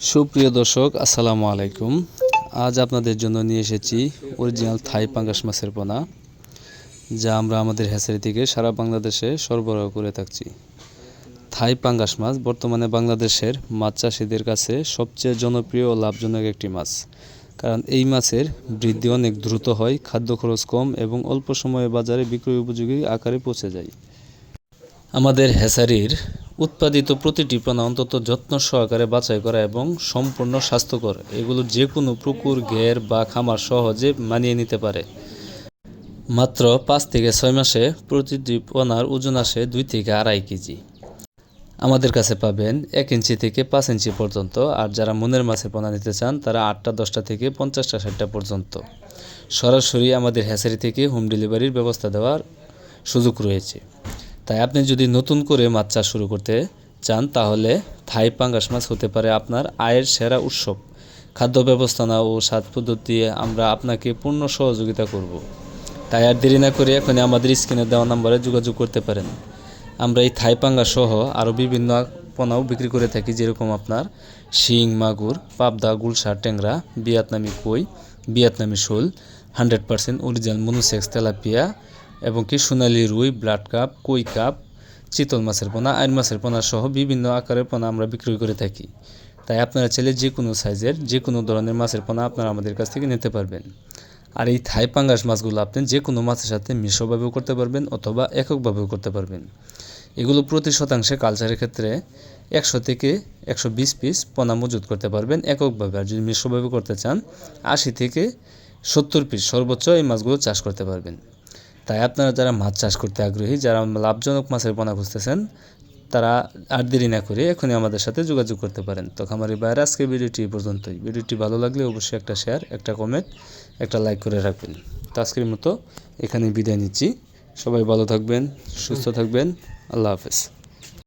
সুপ্রিয় দর্শক, আসসালামু আলাইকুম। আজ আপনাদের জন্য নিয়ে এসেছি অরিজিনাল থাই পাঙ্গাস মাছের পোনা, যা আমরা আমাদের হ্যাচারি থেকে সারা বাংলাদেশে সরবরাহ করে থাকছি। থাই পাঙ্গাস মাছ বর্তমানে বাংলাদেশের মাছ চাষিদের কাছে সবচেয়ে জনপ্রিয় ও লাভজনক একটি মাছ, কারণ এই মাছের বৃদ্ধি অনেক দ্রুত হয়, খাদ্য খরচ কম এবং অল্প সময়ে বাজারে বিক্রয় উপযোগী আকারে পৌঁছে যায়। আমাদের হ্যাচারির উৎপাদিত প্রতিটি পোনা অন্তত যত্ন সহকারে বাছাই করা এবং সম্পূর্ণ স্বাস্থ্যকর। এগুলো যে কোনো পুকুর, ঘের বা খামার সহজে মানিয়ে নিতে পারে। মাত্র পাঁচ থেকে ছয় মাসে প্রতিটি পোনার ওজন আসে দুই থেকে আড়াই কেজি। আমাদের কাছে পাবেন এক ইঞ্চি থেকে পাঁচ ইঞ্চি পর্যন্ত, আর যারা মনের মাছের পোনা নিতে চান, তারা আটটা, দশটা থেকে পঞ্চাশটা, ষাটটা পর্যন্ত। সরাসরি আমাদের হ্যাচারি থেকে হোম ডেলিভারির ব্যবস্থা দেওয়ার সুযোগ রয়েছে। তাই আপনি যদি নতুন করে মাছ চাষ শুরু করতে চান, তাহলে থাই পাঙ্গাস মাছ হতে পারে আপনার আয়ের সেরা উৎসব। খাদ্য ব্যবস্থাপনা ও স্বাদ পদ্ধতি আমরা আপনাকে পূর্ণ সহযোগিতা করব। তাই আর দেরি না করে এখনই আমাদের স্ক্রিনে দেওয়া নম্বরে যোগাযোগ করতে পারেন। আমরা এই থাই পাঙ্গা সহ আরও বিভিন্ন পোনাও বিক্রি করে থাকি, যেরকম আপনার শিং, মাগুর, পাবদা গুলশা ট্যাংরা বিয়াতনামি কই বিয়াতনামি শোল, hundred percent original monosex tilapia এবং কি সোনালি রুই, ব্লাড কাপ, কই কাপ, চিতল মাছের পোনা, আইন মাছের পোনা সহ বিভিন্ন আকারের পোনা আমরা বিক্রি করে থাকি। তাই আপনারা চাইলে যে কোনো সাইজের, যে কোনো ধরনের মাছের পোনা আপনারা আমাদের কাছ থেকে নিতে পারবেন। আর এই থাই পাঙ্গাস মাছগুলো আপনি যে কোনো মাছের সাথে মিশ্রভাবেও করতে পারবেন অথবা এককভাবেও করতে পারবেন। এগুলো প্রতি শতাংশে কালচারের ক্ষেত্রে একশো থেকে একশো বিশ পিস পোনা মজুত করতে পারবেন এককভাবে। আর যদি মিশ্রভাবে করতে চান, আশি থেকে সত্তর পিস সর্বোচ্চ এই মাছগুলো চাষ করতে পারবেন। তাই আপনারা যারা মাছ চাষ করতে আগ্রহী, যারা লাভজনক মাছের পোনা খুঁজতেছেন, তারা আর দেরি না করে এখনই আমাদের সাথে যোগাযোগ করতে পারেন। তো খামারি বাইরে আজকে ভিডিওটি পর্যন্তই। ভিডিওটি ভালো লাগলে অবশ্যই একটা শেয়ার, একটা কমেন্ট, একটা লাইক করে রাখবেন। তো আজকের মতো এখানে বিদায় নিচ্ছি। সবাই ভালো থাকবেন, সুস্থ থাকবেন। আল্লাহ হাফেজ।